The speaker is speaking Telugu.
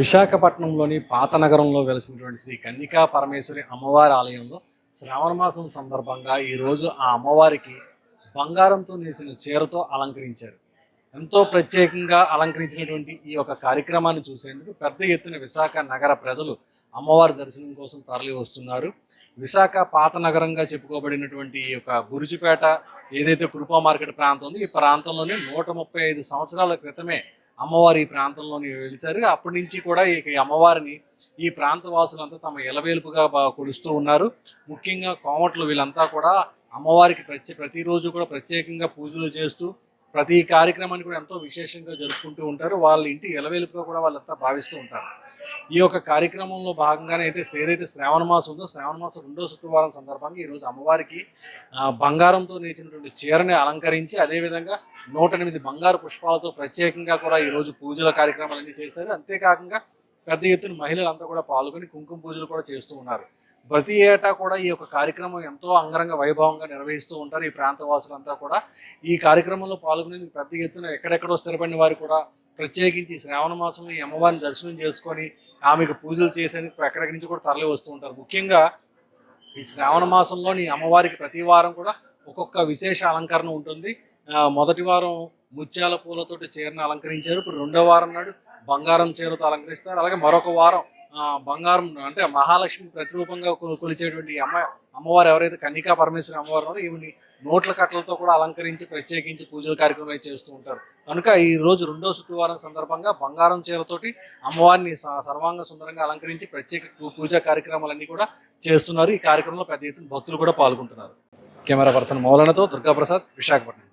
విశాఖపట్నంలోని పాత నగరంలో వెలిసినటువంటి శ్రీ కన్నికా పరమేశ్వరి అమ్మవారి ఆలయంలో శ్రావణ మాసం సందర్భంగా ఈరోజు ఆ అమ్మవారికి బంగారంతో నేసిన చీరతో అలంకరించారు. ఎంతో ప్రత్యేకంగా అలంకరించినటువంటి ఈ యొక్క కార్యక్రమాన్ని చూసేందుకు పెద్ద ఎత్తున విశాఖ నగర ప్రజలు అమ్మవారి దర్శనం కోసం తరలి వస్తున్నారు. విశాఖ పాత నగరంగా చెప్పుకోబడినటువంటి ఈ యొక్క గురుజుపేట ఏదైతే కృపా మార్కెట్ ప్రాంతం ఉందో ఈ ప్రాంతంలోనే నూట ముప్పై ఐదు సంవత్సరాల క్రితమే అమ్మవారు ఈ ప్రాంతంలోని వెలిసారు. అప్పటి నుంచి కూడా ఈ అమ్మవారిని ఈ ప్రాంత వాసులంతా తమ ఎలవేలుపుగా కొలుస్తూ ఉన్నారు. ముఖ్యంగా కోమట్లు వీళ్ళంతా కూడా అమ్మవారికి ప్రత్యే ప్రతిరోజు కూడా ప్రత్యేకంగా పూజలు చేస్తూ ప్రతి కార్యక్రమాన్ని కూడా ఎంతో విశేషంగా జరుపుకుంటూ ఉంటారు. వాళ్ళ ఇంటి ఎలవేలుపుగా కూడా వాళ్ళంతా భావిస్తూ ఉంటారు. ఈ యొక్క కార్యక్రమంలో భాగంగానే అయితే ఏదైతే శ్రావణ మాసం ఉందో శ్రావణ మాసం రెండో శుక్రవారం సందర్భంగా ఈరోజు అమ్మవారికి బంగారంతో నేర్చినటువంటి చీరని అలంకరించి అదేవిధంగా నూట ఎనిమిది బంగారు పుష్పాలతో ప్రత్యేకంగా కూడా ఈరోజు పూజల కార్యక్రమాలన్నీ చేశారు. అంతేకాకుండా పెద్ద ఎత్తున మహిళలంతా కూడా పాల్గొని కుంకుమ పూజలు కూడా చేస్తూ ఉన్నారు. ప్రతి ఏటా కూడా ఈ యొక్క కార్యక్రమం ఎంతో అంగరంగ వైభవంగా నిర్వహిస్తూ ఉంటారు. ఈ ప్రాంత వాసులంతా కూడా ఈ కార్యక్రమంలో పాల్గొనేందుకు పెద్ద ఎత్తున ఎక్కడెక్కడో స్థిరపడిన వారు కూడా ప్రత్యేకించి శ్రావణ మాసంలో ఈ అమ్మవారిని దర్శనం చేసుకొని ఆమెకు పూజలు చేసేందుకు ఎక్కడెక్కడి నుంచి కూడా తరలి వస్తూ ఉంటారు. ముఖ్యంగా ఈ శ్రావణ మాసంలో ఈ అమ్మవారికి ప్రతి వారం కూడా ఒక్కొక్క విశేష అలంకరణ ఉంటుంది. మొదటి వారం ముత్యాల పూలతోటి చీరను అలంకరించారు. ఇప్పుడు రెండో వారం నాడు బంగారం చీరతో అలంకరిస్తారు. అలాగే మరొక వారం బంగారం అంటే మహాలక్ష్మి ప్రతిరూపంగా కొలిచేటువంటి అమ్మ అమ్మవారు ఎవరైతే కన్నికా పరమేశ్వరి అమ్మవారు ఉన్నారో ఈమెని నోట్ల కట్టలతో కూడా అలంకరించి ప్రత్యేకించి పూజల కార్యక్రమాలు చేస్తూ ఉంటారు. కనుక ఈ రోజు రెండో శుక్రవారం సందర్భంగా బంగారం చీరతోటి అమ్మవారిని స- సర్వాంగ సుందరంగా అలంకరించి ప్రత్యేక పూజా కార్యక్రమాలన్నీ కూడా చేస్తున్నారు. ఈ కార్యక్రమంలో పెద్ద ఎత్తున భక్తులు కూడా పాల్గొంటున్నారు. కెమెరా పర్సన్ మౌలనతో దుర్గాప్రసాద్ విశాఖపట్నం.